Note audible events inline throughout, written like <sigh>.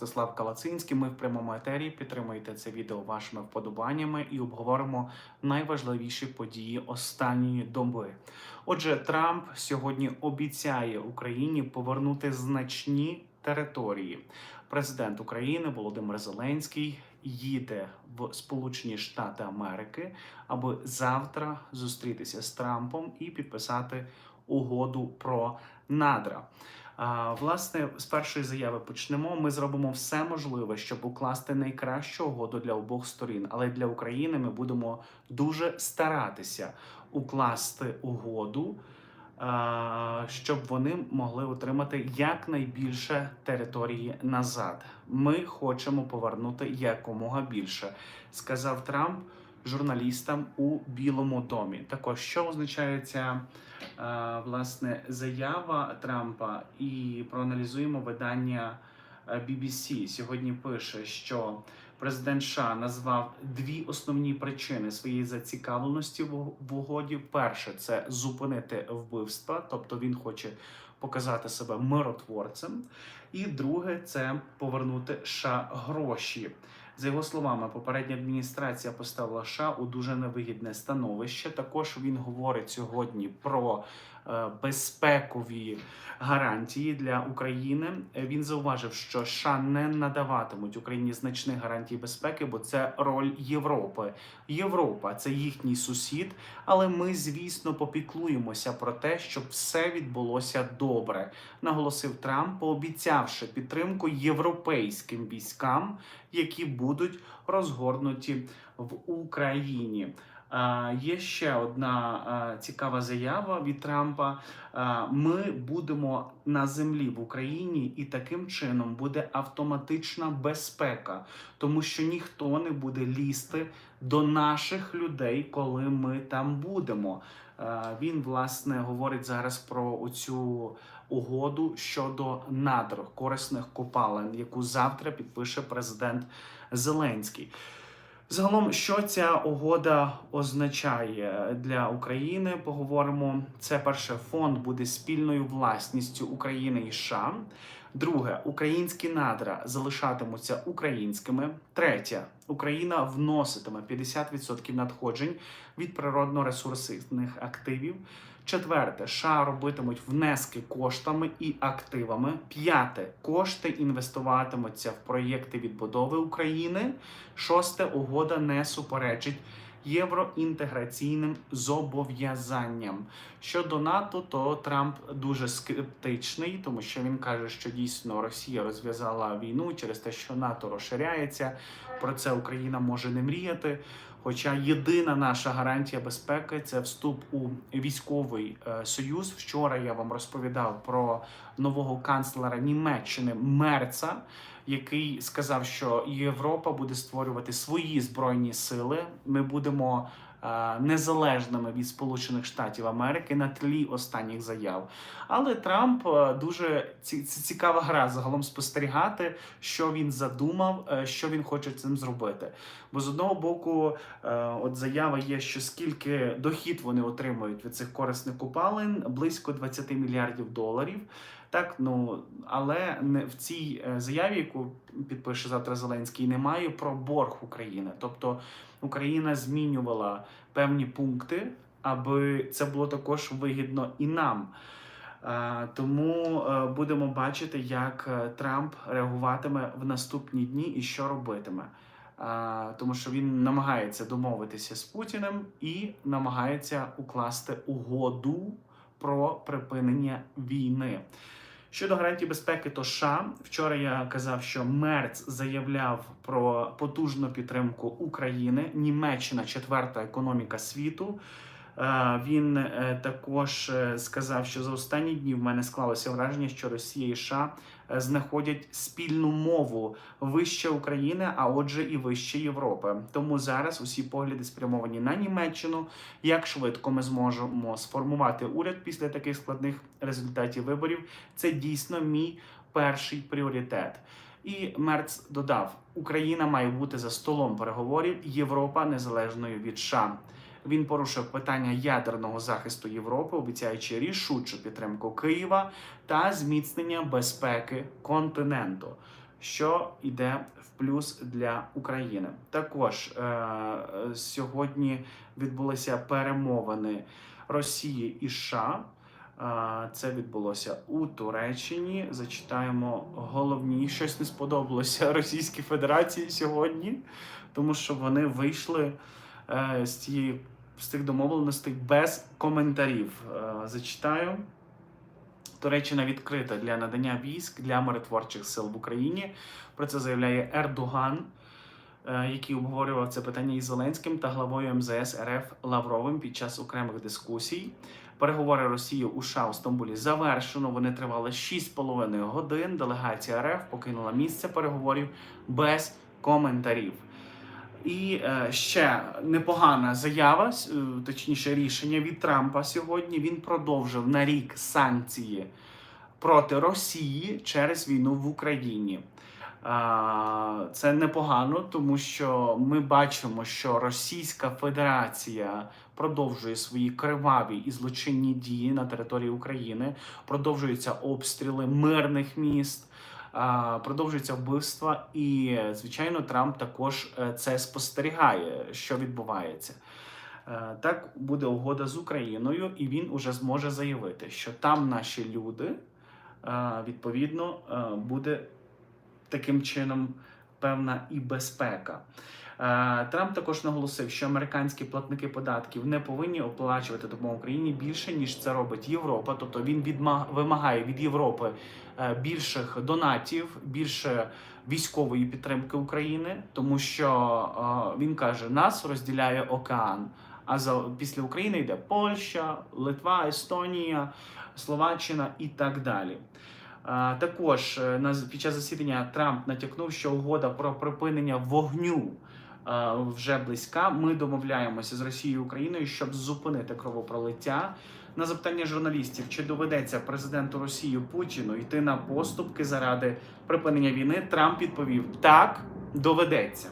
Ростислав Калацинський. Ми в прямому етері підтримуєте це відео вашими вподобаннями і обговоримо найважливіші події останньої доби. Отже, Трамп сьогодні обіцяє Україні повернути значні території. Президент України Володимир Зеленський їде в Сполучені Штати Америки, аби завтра зустрітися з Трампом і підписати угоду про надра. А, власне, з першої заяви почнемо. Ми зробимо все можливе, щоб укласти найкращу угоду для обох сторін. Але для України ми будемо дуже старатися укласти угоду, щоб вони могли отримати якнайбільше території назад. Ми хочемо повернути якомога більше, сказав Трамп журналістам у Білому домі. Також що означає ця е, власне заява Трампа, і проаналізуємо видання е, BBC. Сьогодні пише, що президент США назвав дві основні причини своєї зацікавленості в угоді. Перше це зупинити вбивства, тобто він хоче показати себе миротворцем. І друге це повернути США гроші. За його словами, попередня адміністрація поставила США у дуже невигідне становище. Також він говорить сьогодні про безпекові гарантії для України. Е, Він зауважив, що США не надаватимуть Україні значних гарантій безпеки, бо це роль Європи. Європа це їхній сусід, але ми, звісно, попіклуємося про те, щоб все відбулося добре, наголосив Трамп, пообіцявши підтримку європейським військам, які будуть розгорнуті в Україні. Є ще одна цікава заява від Трампа. Ми будемо на землі в Україні, і таким чином буде автоматична безпека, тому що ніхто не буде лізти до наших людей, коли ми там будемо. Він власне говорить зараз про оцю угоду щодо надр корисних копалин, яку завтра підпише президент Зеленський. Загалом, що ця угода означає для України? Поговоримо. Це перше фонд буде спільною власністю України і США. Друге, українські надра залишатимуться українськими. Третє, Україна вноситиме 50% надходжень від природно-ресурсних активів. Четверте, США робитимуть внески коштами і активами. П'яте, кошти інвестуватимуться в проєкти відбудови України. Шосте, угода не суперечить євроінтеграційним зобов'язанням. Щодо НАТО, то Трамп дуже скептичний, тому що він каже, що дійсно Росія розв'язала війну через те, що НАТО розширяється. Про це Україна може не мріяти. Хоча єдина наша гарантія безпеки це вступ у військовий е, союз. Вчора я вам розповідав про нового канцлера Німеччини Мерца, який сказав, що Європа буде створювати свої збройні сили. Ми будемо незалежними від Сполучених Штатів Америки на тлі останніх заяв. Але Трамп е, дуже ці, ці- цікава гра загалом спостерігати, що він задумав, е, що він хоче цим зробити. Бо з одного боку, е, от заява є, що скільки дохід вони отримують від цих корисних купалин, близько 20 мільярдів доларів. Так, ну але не в цій е, заяві, яку підпише завтра Зеленський, немає про борг України. Тобто Україна змінювала певні пункти, аби це було також вигідно і нам. Е, Тому е, будемо бачити, як Трамп реагуватиме в наступні дні і що робитиме. Тому що він намагається домовитися з Путіним і намагається укласти угоду про припинення війни. Щодо гарантій безпеки, то США вчора я казав, що Мерц заявляв про потужну підтримку України. Німеччина четверта економіка світу. Е, Він е, також е, сказав, що за останні дні в мене склалося враження, що Росія і США знаходять спільну мову вище України, а отже, і вище Європи. Тому зараз усі погляди спрямовані на Німеччину. Як швидко ми зможемо сформувати уряд після таких складних результатів виборів? Це дійсно мій перший пріоритет. І Мерц додав: Україна має бути за столом переговорів, Європа незалежною від США. Він порушив питання ядерного захисту Європи, обіцяючи рішучу підтримку Києва та зміцнення безпеки континенту. що йде в плюс для України. Також е, сьогодні відбулися перемовини Росії і США. Е, Це відбулося у Туреччині. Зачитаємо головні. Щось не сподобалося <laughs> Російській Федерації сьогодні, тому що вони вийшли е, з цієї з тих домовленостей без коментарів. Е, Зачитаю. Туреччина відкрита для надання військ для миротворчих сил в Україні. Про це заявляє Ердоган, е, який обговорював це питання із Зеленським та главою МЗС РФ Лавровим під час окремих дискусій. Переговори Росії у США у Стамбулі завершено. Вони тривали 6,5 годин. Делегація РФ покинула місце переговорів без коментарів. І е, ще непогана заява, е, точніше рішення від Трампа сьогодні. Він продовжив на рік санкції проти Росії через війну в Україні. Це непогано, тому що ми бачимо, що Російська Федерація продовжує свої криваві і злочинні дії на території України, продовжуються обстріли мирних міст. Продовжуються вбивства, і звичайно, Трамп також е, це спостерігає, що відбувається. Е, Так буде угода з Україною, і він уже зможе заявити, що там наші люди е, відповідно буде таким чином певна і безпека. Е, Трамп також наголосив, що американські платники податків не повинні оплачувати допомогу Україні більше ніж це робить Європа. Тобто він відма- вимагає від Європи е, більших донатів, більше військової підтримки України, тому що е, він каже, нас розділяє океан. А за після України йде Польща, Литва, Естонія, Словаччина і так далі. Також на під час засідання Трамп натякнув, що угода про припинення вогню вже близька. Ми домовляємося з Росією Україною, щоб зупинити кровопролиття. На запитання журналістів, чи доведеться президенту Росії Путіну йти на поступки заради припинення війни, Трамп відповів: так, доведеться.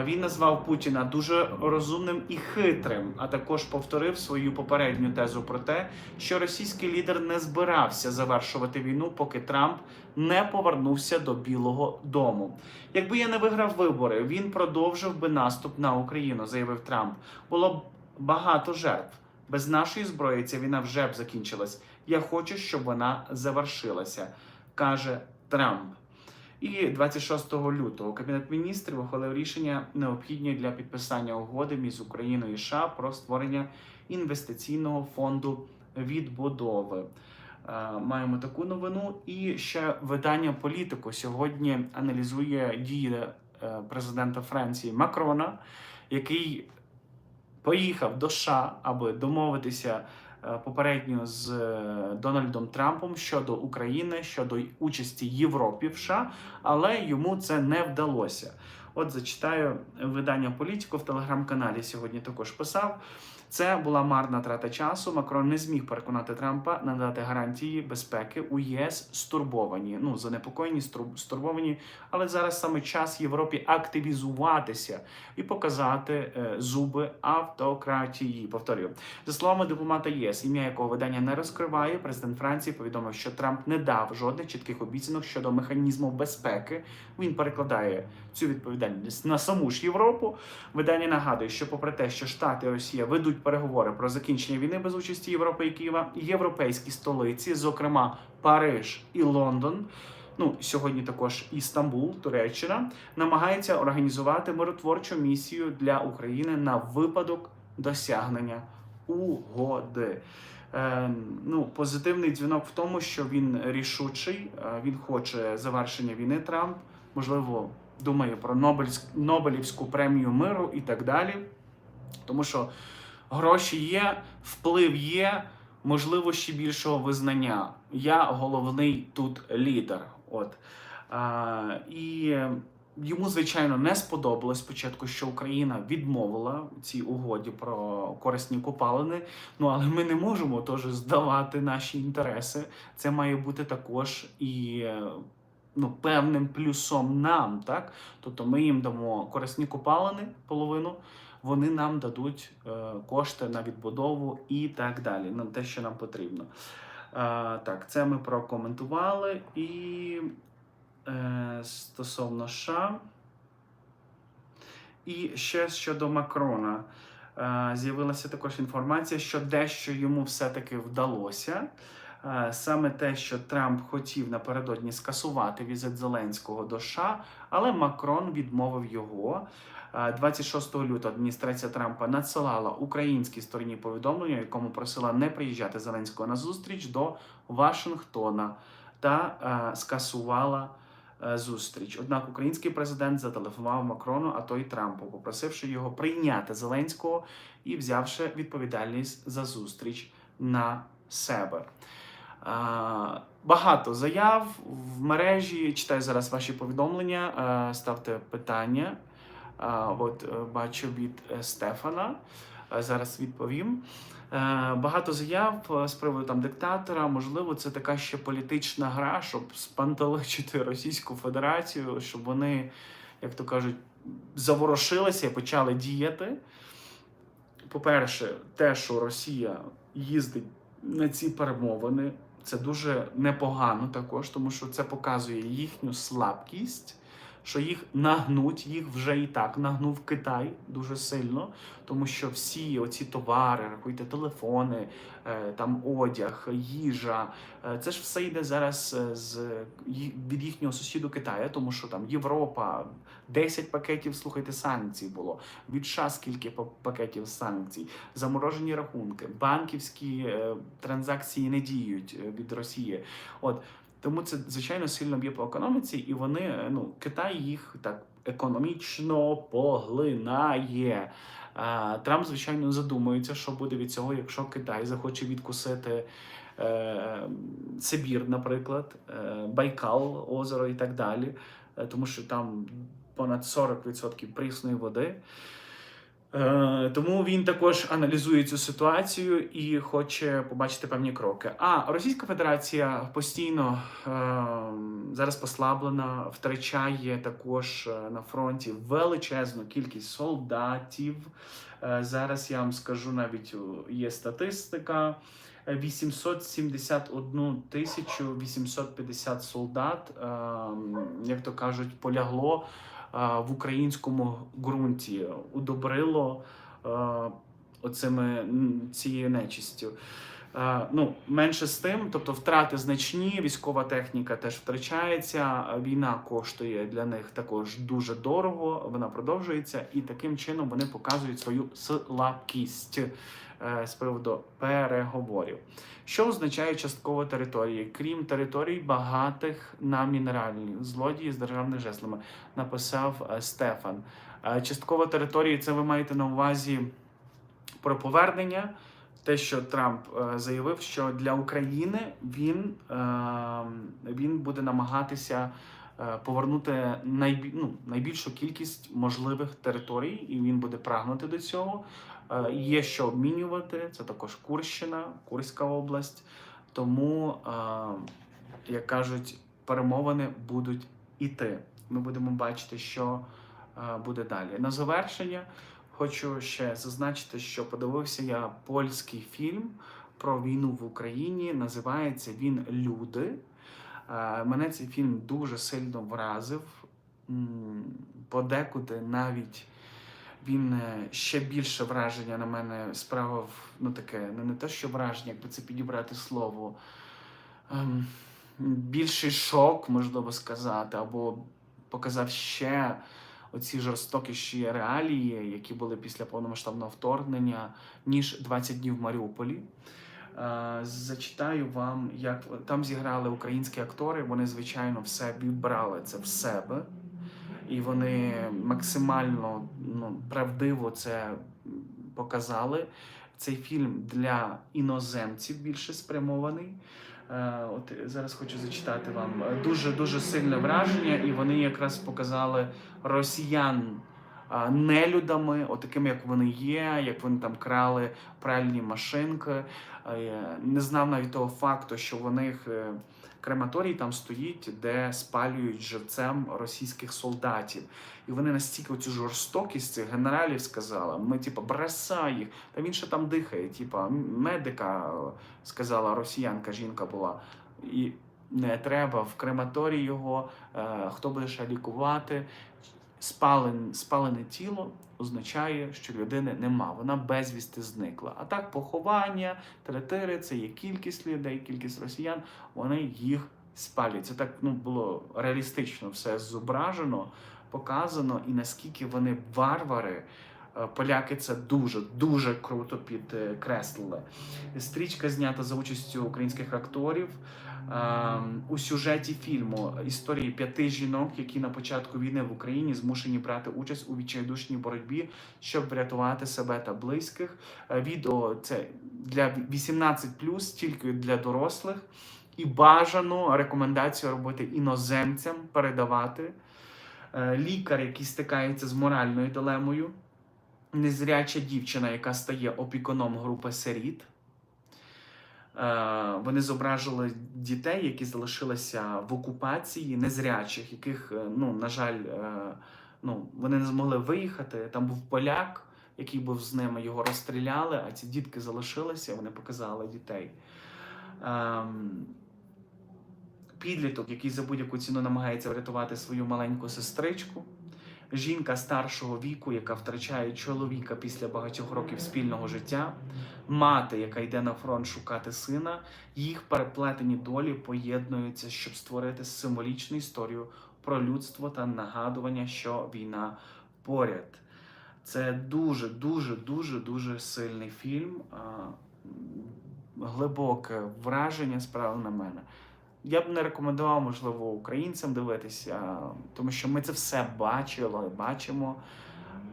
Він назвав Путіна дуже розумним і хитрим, а також повторив свою попередню тезу про те, що російський лідер не збирався завершувати війну, поки Трамп не повернувся до Білого Дому. Якби я не виграв вибори, він продовжив би наступ на Україну, заявив Трамп. Було б багато жертв. Без нашої зброї ця війна вже б закінчилась. Я хочу, щоб вона завершилася, каже Трамп. І 26 лютого Кабінет міністрів ухвалив рішення необхідні для підписання угоди між Україною і США про створення інвестиційного фонду відбудови. Е, Маємо таку новину. І ще видання політику сьогодні аналізує дії е, президента Франції Макрона, який поїхав до США, аби домовитися попередньо з е, Дональдом Трампом щодо України, щодо участі Європі в США, але йому це не вдалося. От зачитаю видання політику в телеграм-каналі сьогодні також писав. Це була марна трата часу. Макрон не зміг переконати Трампа надати гарантії безпеки у ЄС стурбовані. Ну занепокоєні, стур- стурбовані. Але зараз саме час Європі активізуватися і показати е, зуби автократії. Повторюю, за словами дипломата ЄС, ім'я якого видання не розкриває. Президент Франції повідомив, що Трамп не дав жодних чітких обіцянок щодо механізму безпеки. Він перекладає цю відповідальність на саму ж Європу. Видання нагадує, що попри те, що Штати і Росія ведуть переговори про закінчення війни без участі Європи і Києва, європейські столиці, зокрема Париж і Лондон. Ну сьогодні також і Туреччина, намагаються організувати миротворчу місію для України на випадок досягнення угоди. Е, ну, позитивний дзвінок в тому, що він рішучий, е, він хоче завершення війни Трамп, можливо, думає про Нобелівську премію миру і так далі. Тому що гроші є, вплив є, можливо, ще більшого визнання. Я головний тут лідер. От. А, і йому, звичайно, не сподобалось спочатку, що Україна відмовила цій угоді про корисні копалини. Ну але ми не можемо теж здавати наші інтереси. Це має бути також і. Ну, певним плюсом нам, так? Тобто ми їм дамо корисні копалини половину, вони нам дадуть е, кошти на відбудову і так далі, на те, що нам потрібно. Е, так, це ми прокоментували. І е, стосовно США. І ще щодо Макрона. З'явилася також інформація, що дещо йому все-таки вдалося. Саме те, що Трамп хотів напередодні скасувати візит Зеленського до США, але Макрон відмовив його. Е, 26 лютого адміністрація Трампа надсилала українській стороні повідомлення, якому просила не приїжджати Зеленського на зустріч до Вашингтона та е, скасувала е, зустріч. Однак український президент зателефонував Макрону, а то й Трампу, попросивши його прийняти Зеленського і взявши відповідальність за зустріч на себе. Багато заяв в мережі. Читаю зараз ваші повідомлення. е, Ставте питання. От е, бачу від е, Стефана. Е, Зараз відповім. Багато заяв з приводу там диктатора. Можливо, це така ще політична гра, щоб спантеличити <laughs> Російську Федерацію, щоб вони, як то кажуть, заворушилися і почали діяти. По-перше, те, що Росія їздить на ці перемовини, це дуже непогано також, тому що це показує їхню слабкість, що їх нагнуть, їх вже і так нагнув Китай дуже сильно, тому що всі оці товари, рахуйте, телефони, е, там одяг, їжа, е, це ж все йде зараз е, з від їхнього сусіду Китаю, тому що там Європа, 10 пакетів, слухайте, санкцій було. Від США скільки пакетів санкцій, заморожені рахунки, банківські транзакції не діють від Росії. От тому це звичайно сильно б'є по економіці, і вони е, ну Китай їх так економічно поглинає. Е, Трамп, звичайно, задумується, що буде від цього, якщо Китай захоче відкусити е, Сибір, наприклад, е, Байкал, озеро і так далі, е, тому що там понад 40% прісної води. Е, Тому він також аналізує цю ситуацію і хоче побачити певні кроки. А Російська Федерація постійно е, зараз послаблена, втрачає також е, на фронті величезну кількість солдатів. Зараз я вам скажу навіть є статистика. Е, 871 тисячу 850 солдат, е, як то кажуть, полягло в українському ґрунті, удобрило е, оцими цією нечистю. Е, Ну, менше з тим, тобто втрати значні, військова техніка теж втрачається. Війна коштує для них також дуже дорого. Вона продовжується, і таким чином вони показують свою слабкість е, з приводу переговорів. Що означає частково території, крім територій багатих на мінеральні злодії з державними жеслами, написав е, Стефан. Е, Частково території це ви маєте на увазі про повернення. Те, що Трамп е, заявив, що для України він, е, він буде намагатися е, повернути найбі, ну, найбільшу кількість можливих територій, і він буде прагнути до цього. Е, Є що обмінювати. Це також Курщина, Курська область. Тому, е, як кажуть, перемовини будуть іти. Ми будемо бачити, що е, буде далі. На завершення хочу ще зазначити, що подивився я польський фільм про війну в Україні. Називається він Люди. Е, Мене цей фільм дуже сильно вразив. Подекуди навіть він е, ще більше враження на мене справив, ну таке, ну не те, що враження, як би це підібрати слово. Ем, більший шок, можливо сказати, або показав ще оці жорстокіші реалії, які були після повномасштабного вторгнення, ніж 20 днів в Маріуполі. Е, Зачитаю вам, як там зіграли українські актори. Вони, звичайно, все брали це в себе, і вони максимально ну, правдиво це показали. Цей фільм для іноземців більше спрямований. Е, От зараз хочу зачитати вам дуже дуже сильне враження, і вони якраз показали росіян нелюдами, отакими, як вони є, як вони там крали пральні машинки. Не знав навіть того факту, що в них е, крематорій там стоїть, де спалюють живцем російських солдатів. І вони настільки цю жорстокість цих генералів сказали, ми типу, бросай їх. Та він ще там дихає, типа медика е, сказала росіянка, жінка була. І не треба в крематорії його, е, хто буде ще лікувати. Спален, спалене тіло означає, що людини нема, вона безвісти зникла. А так, поховання, третири, це є кількість людей, кількість росіян, вони їх спалюють. Це так ну, було реалістично все зображено, показано, і наскільки вони варвари. Е, Поляки це дуже дуже круто підкреслили. Стрічка знята за участю українських акторів. Ем, У сюжеті фільму історії п'яти жінок, які на початку війни в Україні змушені брати участь у відчайдушній боротьбі, щоб врятувати себе та близьких. Е, Відео це для 18+, тільки для дорослих, і бажано рекомендацію робити іноземцям передавати. Е, Лікар, який стикається з моральною дилемою, незряча дівчина, яка стає опікуном групи сиріт. Е, Вони зображили дітей, які залишилися в окупації, незрячих, яких, е, ну, на жаль, е, ну, вони не змогли виїхати. Там був поляк, який був з ними, його розстріляли, а ці дітки залишилися, вони показали дітей. Ем, Підліток, який за будь-яку ціну намагається врятувати свою маленьку сестричку. Жінка старшого віку, яка втрачає чоловіка після багатьох років спільного життя, мати, яка йде на фронт шукати сина, їх переплетені долі поєднуються, щоб створити символічну історію про людство та нагадування, що війна поряд. Це дуже, дуже, дуже, дуже сильний фільм. Глибоке враження справи на мене. Я б не рекомендував, можливо, українцям дивитися, тому що ми це все бачили, бачимо.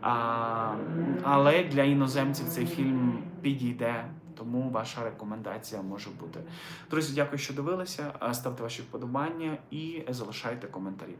А, але для іноземців цей фільм підійде, тому ваша рекомендація може бути. Друзі, дякую, що дивилися. Ставте ваші вподобання і залишайте коментарі.